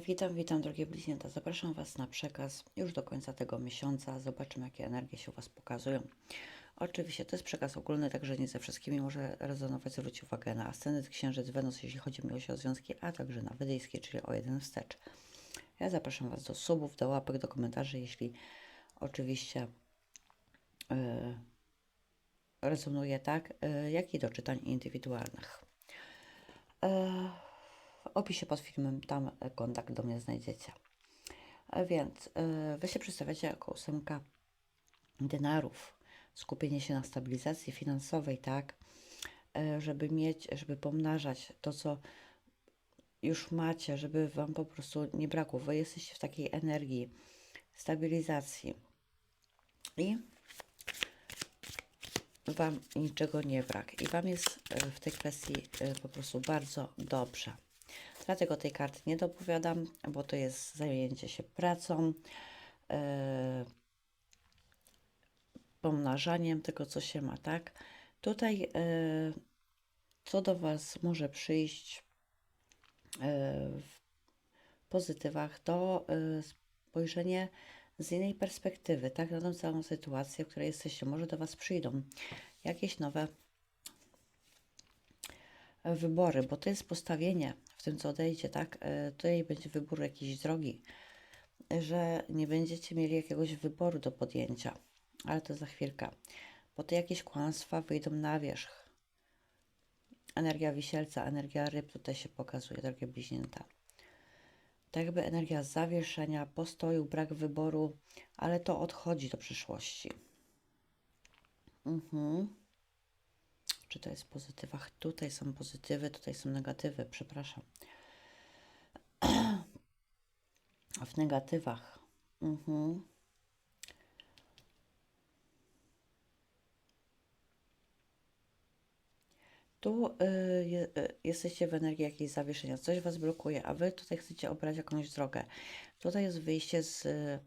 Witam, witam drogie bliźnięta. Zapraszam Was na przekaz już do końca tego miesiąca. Zobaczymy, jakie energie się u Was pokazują. Oczywiście to jest przekaz ogólny, także nie ze wszystkimi może rezonować. Zwróć uwagę na ascendent Księżyc, Wenus, jeśli chodzi mi o związki, a także na wydyjskie, czyli o jeden wstecz. Ja zapraszam Was do subów, do łapek, do komentarzy, jeśli oczywiście yy, rezonuje tak, yy, jak i do czytań indywidualnych. Yy, w opisie pod filmem tam e, kontakt do mnie znajdziecie. A więc yy, wy się przedstawiacie jako ósemka denarów, skupienie się na stabilizacji finansowej, tak, żeby mieć, żeby pomnażać to, co już macie, żeby wam po prostu nie brakło. Wy jesteście w takiej energii stabilizacji i wam niczego nie brak. I wam jest e, w tej kwestii e, po prostu bardzo dobrze. Dlatego tej karty nie dopowiadam, bo to jest zajęcie się pracą, e, pomnażaniem tego, co się ma, tak? Tutaj e, co do Was może przyjść e, w pozytywach, to e, spojrzenie z innej perspektywy, tak, na tą całą sytuację, w której jesteście. Może do Was przyjdą jakieś nowe wybory, bo to jest postawienie w tym, co odejdzie, tak? E, Tutaj będzie wybór jakiejś drogi, że nie będziecie mieli jakiegoś wyboru do podjęcia, ale to za chwilkę, bo te jakieś kłamstwa wyjdą na wierzch. Energia wisielca, energia ryb tutaj się pokazuje, drogie bliźnięta. Tak jakby energia zawieszenia, postoju, brak wyboru, ale to odchodzi do przyszłości. Mhm. Czy to jest w pozytywach? Tutaj są pozytywy, tutaj są negatywy, przepraszam. W negatywach. Mhm. Tu y, y, jesteście w energii jakiejś zawieszenia, coś Was blokuje, a Wy tutaj chcecie obrać jakąś drogę. Tutaj jest wyjście z y,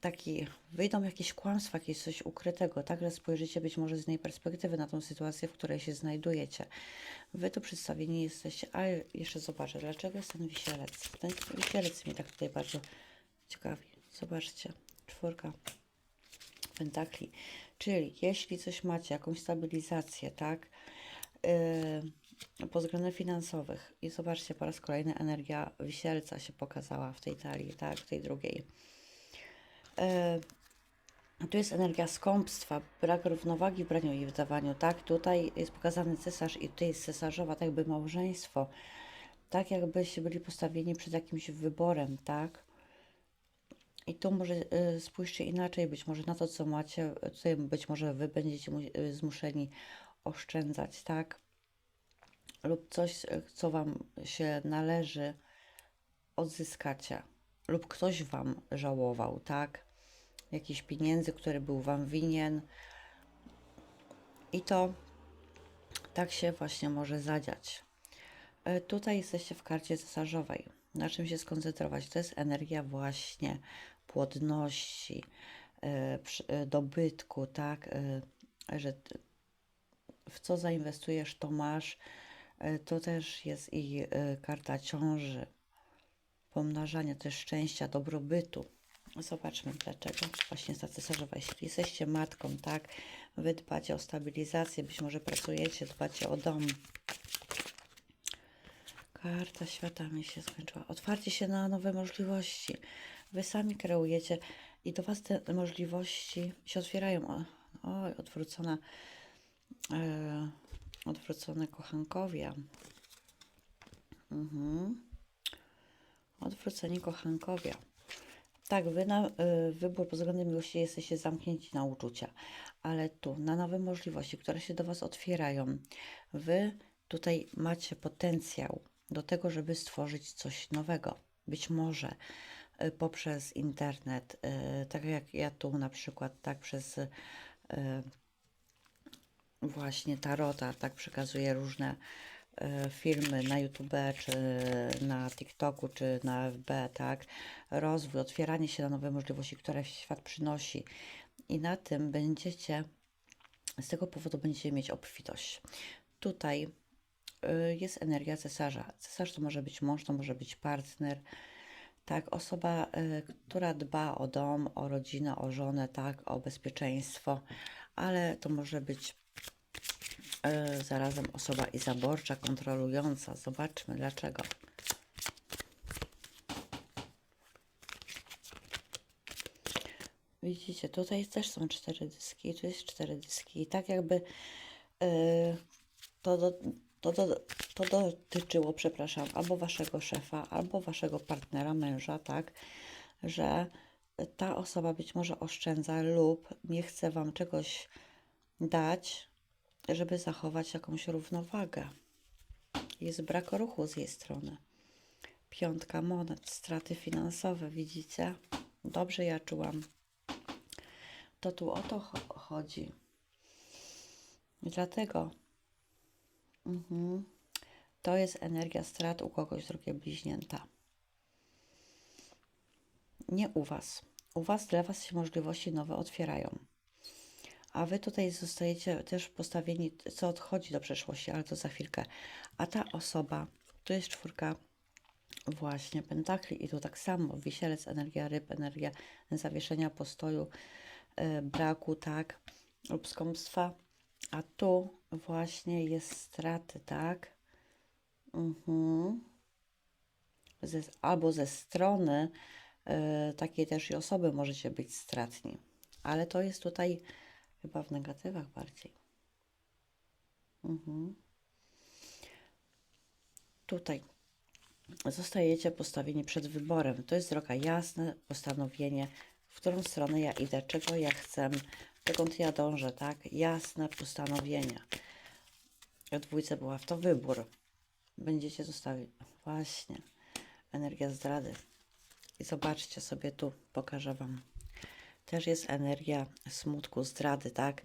taki, wyjdą jakieś kłamstwa, jakieś coś ukrytego, tak, że spojrzycie być może z innej perspektywy na tą sytuację, w której się znajdujecie. Wy tu przedstawieni jesteście, ale jeszcze zobaczę, dlaczego jest ten wisielec. Ten wisielec mnie tak tutaj bardzo ciekawi. Zobaczcie, czwórka pentakli. Czyli jeśli coś macie, jakąś stabilizację, tak, yy, pod względem finansowych i zobaczcie, po raz kolejny energia wisielca się pokazała w tej talii, tak, w tej drugiej. Yy, tu jest energia skąpstwa, brak równowagi w braniu i wydawaniu, tak? Tutaj jest pokazany cesarz i tutaj jest cesarzowa, tak jakby małżeństwo. Tak jakbyście byli postawieni przed jakimś wyborem, tak? I tu może y, spójrzcie inaczej, być może na to, co macie, tutaj być może wy będziecie y, zmuszeni oszczędzać, tak? Lub coś, co wam się należy, odzyskacie. Lub ktoś wam żałował, tak? Jakiś pieniędzy, który był wam winien. I to tak się właśnie może zadziać. E, Tutaj jesteście w karcie cesarzowej. Na czym się skoncentrować? To jest energia właśnie płodności, e, e, dobytku, tak? Że w co zainwestujesz, to masz. To też jest i karta ciąży, pomnażania też szczęścia, dobrobytu. Zobaczmy dlaczego. Właśnie ta cesarzowa. Jeśli jesteście matką, tak? Wy dbacie o stabilizację, być może pracujecie, dbacie o dom. Karta świata mi się skończyła. Otwarcie się na nowe możliwości. Wy sami kreujecie i do Was te możliwości się otwierają. Oj, odwrócona, e, odwrócone kochankowie. Mhm. Odwróceni kochankowie. Tak, wy na y, wybór pod względem miłości jesteście zamknięci na uczucia, ale tu na nowe możliwości, które się do Was otwierają, wy tutaj macie potencjał do tego, żeby stworzyć coś nowego. Być może y, poprzez internet, y, tak jak ja tu na przykład, tak przez y, właśnie tarota, tak przekazuję różne filmy na YouTube, czy na TikToku, czy na FB, tak? Rozwój, otwieranie się na nowe możliwości, które świat przynosi. I na tym będziecie, z tego powodu będziecie mieć obfitość. Tutaj y, jest energia cesarza. Cesarz to może być mąż, to może być partner, tak, osoba, y, która dba o dom, o rodzinę, o żonę, tak, o bezpieczeństwo, ale to może być y, zarazem osoba i zaborcza, kontrolująca. Zobaczmy dlaczego. Widzicie, tutaj też są cztery dyski, tu jest cztery dyski. I tak jakby y, to, do, to, do, to dotyczyło, przepraszam, albo waszego szefa, albo waszego partnera, męża, tak, że ta osoba być może oszczędza lub nie chce wam czegoś dać, żeby zachować jakąś równowagę. Jest brak ruchu z jej strony. Piątka monet, straty finansowe, widzicie? Dobrze ja czułam. To tu o to cho- chodzi. Dlatego mhm, to jest energia strat u kogoś drugie bliźnięta. Nie u Was. U Was dla Was się możliwości nowe otwierają. A Wy tutaj zostajecie też postawieni, co odchodzi do przeszłości, ale to za chwilkę. A ta osoba, tu jest czwórka właśnie pentakli i tu tak samo wisielec, energia ryb, energia zawieszenia postoju, y, braku, tak, lub skąpstwa. A tu właśnie jest straty, tak? Mhm. Ze, albo ze strony y, takiej też i osoby możecie być stratni. Ale to jest tutaj chyba w negatywach bardziej. Mhm. Tutaj zostajecie postawieni przed wyborem. To jest droga jasne postanowienie, w którą stronę ja idę, czego ja chcę, dokąd ja dążę, tak? Jasne postanowienie. W dwójce była w to wybór. Będziecie zostawić właśnie energia zdrady. I zobaczcie sobie tu, pokażę Wam. Też jest energia smutku, zdrady, tak?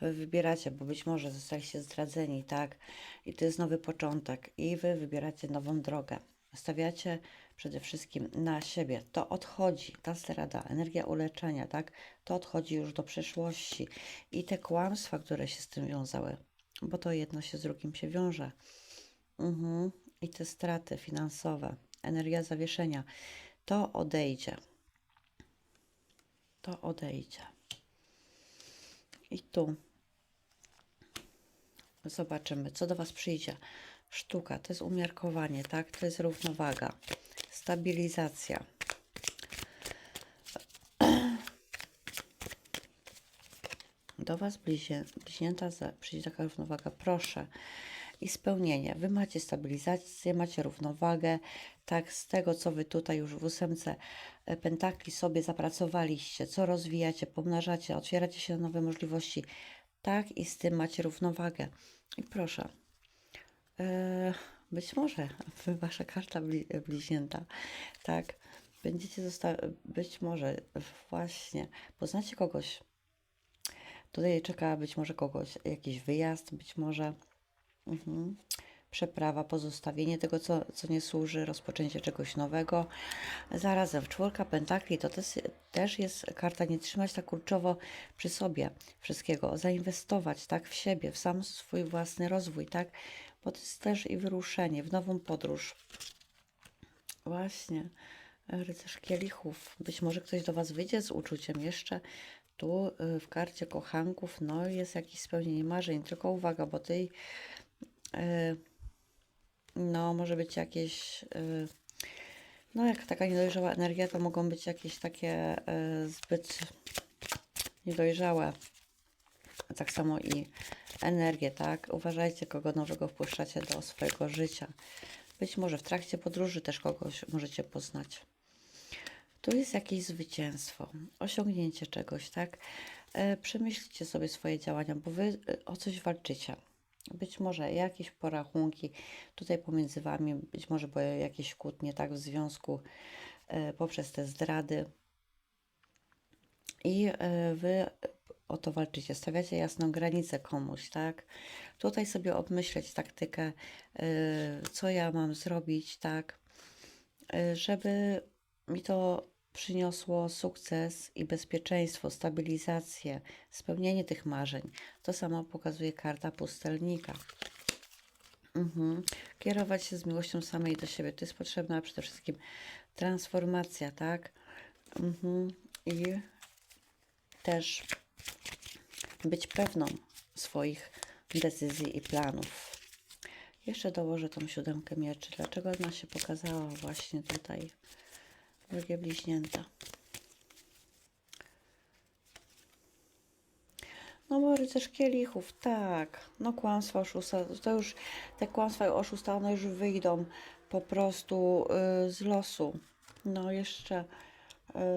Wy wybieracie, bo być może zostaliście zdradzeni, tak? I to jest nowy początek. I Wy wybieracie nową drogę. Stawiacie przede wszystkim na siebie. To odchodzi, ta zdrada, energia uleczenia, tak? To odchodzi już do przeszłości. I te kłamstwa, które się z tym wiązały, bo to jedno się z drugim się wiąże. Mhm. I te straty finansowe, energia zawieszenia, to odejdzie. To odejdzie. I tu zobaczymy, co do Was przyjdzie. Sztuka to jest umiarkowanie, tak? To jest równowaga, stabilizacja. Do Was bliźnięta przyjdzie taka równowaga, proszę. I spełnienie. Wy macie stabilizację, macie równowagę, tak z tego, co Wy tutaj już w ósemce e, pentakli sobie zapracowaliście, co rozwijacie, pomnażacie, otwieracie się na nowe możliwości, tak i z tym macie równowagę. I proszę, e, być może Wasza karta bli- bliźnięta, tak, będziecie zostać, być może właśnie poznacie kogoś, Tutaj czeka być może kogoś jakiś wyjazd, być może mhm, przeprawa, pozostawienie tego, co, co nie służy, rozpoczęcie czegoś nowego. Zarazem czwórka pentakli to też, też jest karta nie trzymać tak kurczowo przy sobie wszystkiego, zainwestować tak w siebie, w sam swój własny rozwój, tak? Bo to jest też i wyruszenie w nową podróż. Właśnie. Rycerz kielichów. Być może ktoś do Was wyjdzie z uczuciem jeszcze. Tu y, w karcie kochanków no jest jakieś spełnienie marzeń. Tylko uwaga, bo tej no może być jakieś y, no jak taka niedojrzała energia, to mogą być jakieś takie y, zbyt niedojrzałe. Tak samo i energię, tak? Uważajcie, kogo nowego wpuszczacie do swojego życia. Być może w trakcie podróży też kogoś możecie poznać. Tu jest jakieś zwycięstwo, osiągnięcie czegoś, tak? Przemyślcie sobie swoje działania, bo wy o coś walczycie. Być może jakieś porachunki tutaj pomiędzy wami, być może były jakieś kłótnie, tak, w związku e, poprzez te zdrady. I e, wy o to walczycie, stawiacie jasną granicę komuś, tak? Tutaj sobie obmyśleć taktykę, e, co ja mam zrobić, tak? E, żeby mi to przyniosło sukces i bezpieczeństwo, stabilizację, spełnienie tych marzeń. To samo pokazuje karta pustelnika. Mhm. Kierować się z miłością samej do siebie. To jest potrzebna przede wszystkim transformacja, tak? Mhm. I też być pewną swoich decyzji i planów. Jeszcze dołożę tą siódemkę mieczy. Dlaczego ona się pokazała właśnie tutaj? Drogie bliźnięta. No bo rycerz kielichów, tak. No kłamstwa, oszusta, to już te kłamstwa i oszusta, one już wyjdą po prostu y, z losu. No jeszcze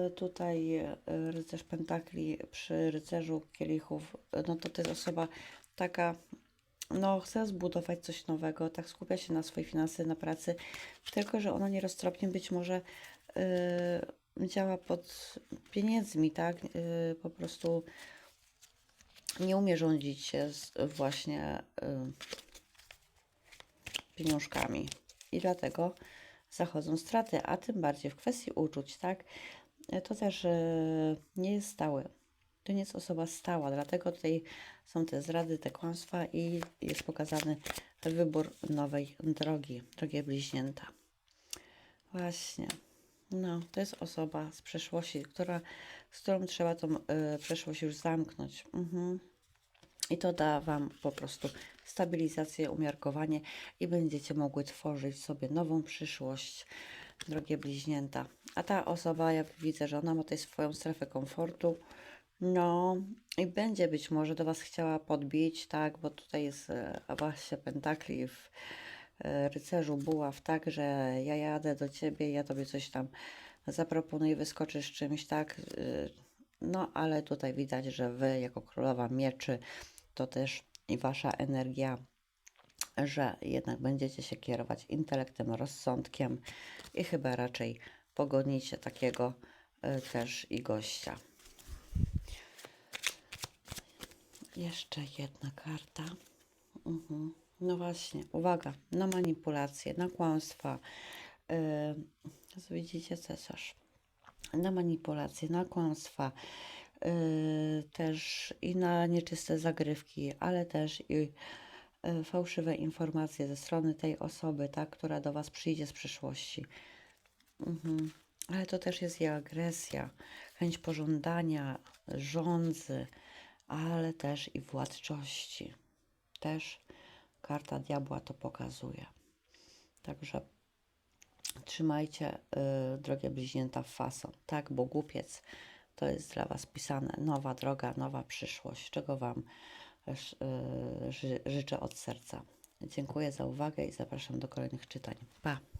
y, tutaj y, rycerz pentakli przy rycerzu kielichów, no to to jest osoba taka, no chce zbudować coś nowego, tak skupia się na swojej finanse, na pracy, tylko że ona nieroztropnie być może działa pod pieniędzmi, tak? Y, po prostu nie umie rządzić się właśnie y, pieniążkami i dlatego zachodzą straty, a tym bardziej w kwestii uczuć, tak? Y, To też y, nie jest stały. To nie jest osoba stała, dlatego tutaj są te zdrady, te kłamstwa i jest pokazany wybór nowej drogi, drogie bliźnięta. Właśnie. No, to jest osoba z przeszłości, która, z którą trzeba tą y, przeszłość już zamknąć. Mhm. I to da Wam po prostu stabilizację, umiarkowanie i będziecie mogły tworzyć sobie nową przyszłość, drogie bliźnięta. A ta osoba, ja widzę, że ona ma tutaj swoją strefę komfortu. No i będzie być może do Was chciała podbić, tak, bo tutaj jest e, właśnie pentakli w rycerzu buław, tak, że ja jadę do Ciebie, ja Tobie coś tam zaproponuję, wyskoczysz czymś, tak, y, no ale tutaj widać, że Wy jako królowa mieczy to też i Wasza energia, że jednak będziecie się kierować intelektem, rozsądkiem i chyba raczej pogonicie takiego y, też i gościa. Jeszcze jedna karta. Mhm. No właśnie, uwaga, na manipulacje, na kłamstwa. Yy, widzicie, cesarz. Na manipulacje, na kłamstwa, yy, też i na nieczyste zagrywki, ale też i yy, fałszywe informacje ze strony tej osoby, tak, która do Was przyjdzie z przyszłości. Mhm. Ale to też jest i agresja, chęć pożądania, rządzy, ale też i władczości. Też karta diabła to pokazuje. Także trzymajcie, y, drogie bliźnięta, fason. Tak, bo głupiec to jest dla Was pisane. Nowa droga, nowa przyszłość, czego Wam y, ży, życzę od serca. Dziękuję za uwagę i zapraszam do kolejnych czytań. Pa!